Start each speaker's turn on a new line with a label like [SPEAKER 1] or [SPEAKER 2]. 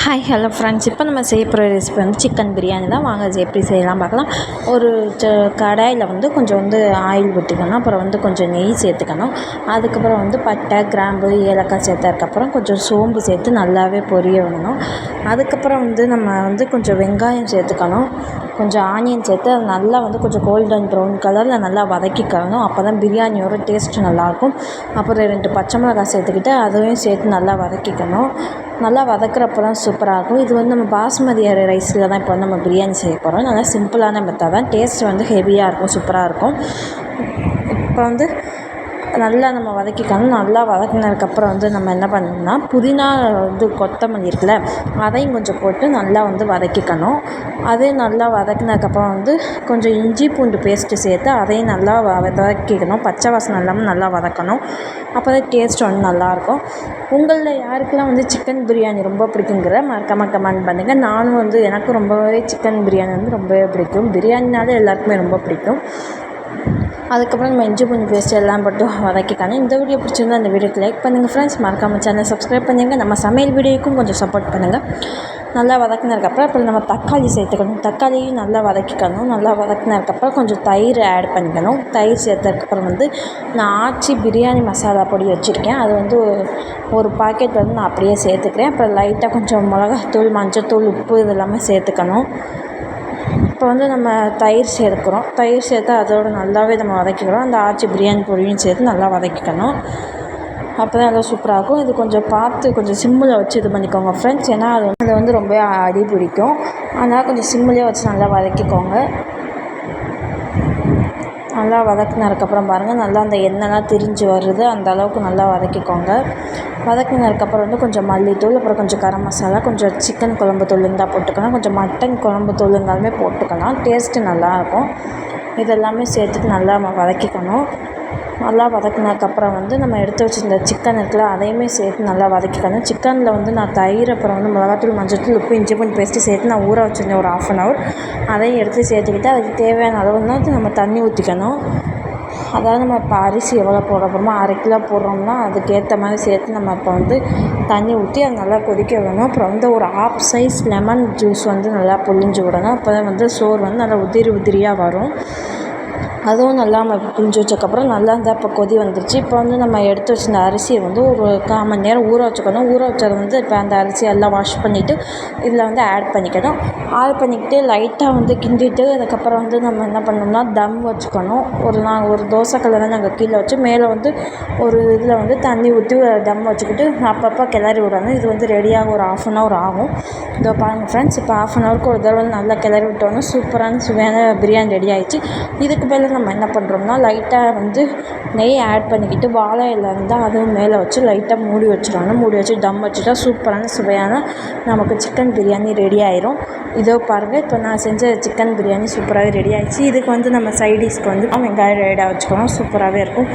[SPEAKER 1] Hi hello friends இப்போ நம்ம செய்ய போகிற ரெசிபி வந்து சிக்கன் பிரியாணி தான். வாங்க அது எப்படி செய்யலாம் பார்க்கலாம். ஒரு கடாயில் வந்து கொஞ்சம் வந்து ஆயில் விட்டுக்கணும். அப்புறம் வந்து கொஞ்சம் நெய் சேர்த்துக்கணும். அதுக்கப்புறம் வந்து பட்டை கிராம்பு ஏலக்காய் சேர்த்ததுக்கப்புறம் கொஞ்சம் சோம்பு சேர்த்து நல்லாவே பொரிய விடணும். அதுக்கப்புறம் வந்து நம்ம வந்து கொஞ்சம் வெங்காயம் சேர்த்துக்கணும். கொஞ்சம் ஆனியன் சேர்த்து அது நல்லா வந்து கொஞ்சம் கோல்டன் ப்ரௌன் கலரில் நல்லா வதக்கிக்கணும் அப்போ தான் பிரியாணியோட டேஸ்ட்டு நல்லாயிருக்கும். அப்புறம் ரெண்டு பச்சை மிளகாய் சேர்த்துக்கிட்டு அதையும் சேர்த்து நல்லா வதக்கிக்கணும். நல்லா வதக்குறப்ப தான் சூப்பராக இருக்கும் இது வந்து நம்ம பாஸ்மதி ரைஸில் தான் இப்போ வந்து நம்ம பிரியாணி செய்ய போகிறோம் நல்லா சிம்பிளான மெத்தட் தான். டேஸ்ட் வந்து ஹெவியாக இருக்கும் சூப்பராக இருக்கும். இப்போ வந்து நல்லா நம்ம வதக்கிக்கணும். நல்லா வதக்கினதுக்கப்புறம் வந்து நம்ம என்ன பண்ணணும்னா புதினா வந்து கொத்தமல்லி இருக்குல்ல அதையும் கொஞ்சம் போட்டு நல்லா வந்து வதக்கிக்கணும். அதையும் நல்லா வதக்கினதுக்கப்புறம் வந்து கொஞ்சம் இஞ்சி பூண்டு பேஸ்ட்டு சேர்த்து அதையும் நல்லா வதக்கிக்கணும். பச்சை வாசனை இல்லாமல் நல்லா வதக்கணும். அப்போ தான் டேஸ்ட் வந்து நல்லாயிருக்கும். உங்களில் யாருக்கெல்லாம் வந்து சிக்கன் பிரியாணி ரொம்ப பிடிக்குங்கிற மறக்காமல் கமெண்ட் பண்ணுங்கள் நானும் வந்து எனக்கும் ரொம்பவே சிக்கன் பிரியாணி வந்து ரொம்பவே பிடிக்கும். பிரியாணினாலே எல்லாருக்குமே ரொம்ப பிடிக்கும். அதுக்கப்புறம் நம்ம இஞ்சி பூண்டு பேஸ்ட் எல்லாம் போட்டு வதக்கிக்கணும் இந்த வீடியோ பிடிச்சிருந்தா அந்த வீடியோக்கு லைக் பண்ணுங்கள் ஃப்ரெண்ட்ஸ் மறக்காமல் சேனல் சப்ஸ்கிரைப் பண்ணுங்கள் நம்ம சமையல் வீடியோக்கும் கொஞ்சம் சப்போர்ட் பண்ணுங்கள் நல்லா வதக்கினதுக்கப்புறம் அப்புறம் நம்ம தக்காளி சேர்த்துக்கணும். தக்காளியும் நல்லா வதக்கிக்கணும். நல்லா வதக்கினதுக்கப்புறம் கொஞ்சம் தயிர் ஆட் பண்ணிக்கணும். தயிர் சேர்த்ததுக்கப்புறம் வந்து நான் ஆச்சி பிரியாணி மசாலா பொடி வச்சுருக்கேன். அது வந்து ஒரு பாக்கெட் வந்து நான் அப்படியே சேர்த்துக்கிறேன். அப்புறம் லைட்டாக கொஞ்சம் மிளகாத்தூள் மஞ்சள் தூள் உப்பு இதெல்லாமே சேர்த்துக்கணும். இப்போ வந்து நம்ம தயிர் சேர்க்குறோம். தயிர் சேர்த்து அதோடு நல்லாவே நம்ம வதக்கிக்கிறோம் அந்த ஆச்சி பிரியாணி பொடியும் சேர்த்து நல்லா வதக்கிக்கணும். அப்போ தான் நல்லா சூப்பராக இருக்கும். இது கொஞ்சம் பார்த்து கொஞ்சம் சிம்மில் வச்சு இது பண்ணிக்கோங்க ஃப்ரெண்ட்ஸ் ஏன்னா அது வந்து அது வந்து ரொம்ப அடி பிடிக்கும். அதனால் கொஞ்சம் சிம்மிலே வச்சு நல்லா வதக்கிக்கோங்க. நல்லா வதக்குனதுக்கப்புறம் பாருங்கள் நல்லா அந்த எண்ணெய்லாம் திரிஞ்சு வருது. அந்த அளவுக்கு நல்லா வதக்கிக்கோங்க. வதக்குனதுக்கப்புறம் வந்து கொஞ்சம் மல்லித்தூள் அப்புறம் கொஞ்சம் கரம் மசாலா கொஞ்சம் சிக்கன் குழம்பு தூள் இருந்தால் போட்டுக்கலாம். கொஞ்சம் மட்டன் குழம்பு தூள் இருந்தாலுமே போட்டுக்கலாம். டேஸ்ட்டு நல்லாயிருக்கும் இதெல்லாமே சேர்த்துட்டு நல்லா நம்ம வதக்கிக்கணும். நல்லா வதக்குனதுக்கப்புறம் வந்து நம்ம எடுத்து வச்சுருந்த சிக்கன் இருக்குல்ல அதையுமே சேர்த்து நல்லா வதக்கிக்கணும். சிக்கனில் வந்து நான் தயிர் அப்புறம் வந்து மிளகாத்தூள் மஞ்சத்தூள் உப்பு இஞ்சி பூண்டு பேஸ்ட்டு சேர்த்து நான் ஊற வச்சுருந்தேன் ஒரு ஆஃப் அன் ஹவர் அதையும் எடுத்து சேர்த்துக்கிட்டு அதுக்கு தேவையான அளவு வந்து நம்ம தண்ணி ஊற்றிக்கணும் அதாவது நம்ம இப்போ அரிசி எவ்வளோ போட போகிறோமோ அரை கிலோ போடுறோம்னா அதுக்கேற்ற மாதிரி சேர்த்து நம்ம இப்போ வந்து தண்ணி ஊற்றி அது நல்லா கொதிக்க விடணும். அப்புறம் வந்து ஒரு ஆஃப் சைஸ் லெமன் ஜூஸ் வந்து நல்லா புழிஞ்சு விடணும். அப்போ தான் வந்து சோறு வந்து நல்லா உதிரி உதிரியாக வரும். அதுவும் நல்லா நம்ம புழிஞ்சு வச்சதுக்கப்புறம் நல்லா இருந்தால் இப்போ கொதி வந்துருச்சு. இப்போ வந்து நம்ம எடுத்து வச்சிருந்த அரிசியை வந்து ஒரு கால் மணி நேரம் ஊற வச்சுக்கணும். ஊற வச்சது வந்து இப்போ அந்த அரிசி எல்லாம் வாஷ் பண்ணிவிட்டு இதில் வந்து ஆட் பண்ணிக்கணும். ஆட் பண்ணிக்கிட்டு லைட்டாக வந்து கிண்டிட்டு அதுக்கப்புறம் வந்து நம்ம என்ன பண்ணணும்னா தம் வச்சுக்கணும். ஒரு நாங்கள் ஒரு தோசை கல்லை நாங்கள் கீழே வச்சு மேலே வந்து ஒரு இதில் வந்து தண்ணி ஊற்றி தம் வச்சுக்கிட்டு அப்பப்போ கிளறி விடணும். இது வந்து ரெடியாக ஒரு ஆஃப் அன் ஹவர் ஆகும். இதோ பாருங்கள் ஃப்ரெண்ட்ஸ் இப்போ ஆஃப் அன் ஹவருக்கு ஒரு தடவை நல்லா கிளறி விட்டோன்னா சூப்பரான சுவையான பிரியாணி ரெடி ஆகிடுச்சு இதுக்கு மேலே நம்ம என்ன பண்ணுறோம்னா லைட்டாக வந்து நெய் ஆட் பண்ணிக்கிட்டு வாழை இலை இருந்தால் அதுவும் மேலே வச்சு லைட்டாக மூடி வச்சிடணும். மூடி வச்சு தம் வச்சுட்டா சூப்பரான சுவையான நமக்கு சிக்கன் பிரியாணி ரெடி ஆயிரும். இதோ பாருங்கள் இப்போ நான் செஞ்ச சிக்கன் பிரியாணி சூப்பராகவே ரெடி ஆயிடுச்சு. இதுக்கு வந்து நம்ம சைடிஷ்க்கு வந்து வெங்காயம் ரெடியாக வச்சுக்கணும். சூப்பராகவே இருக்கும்.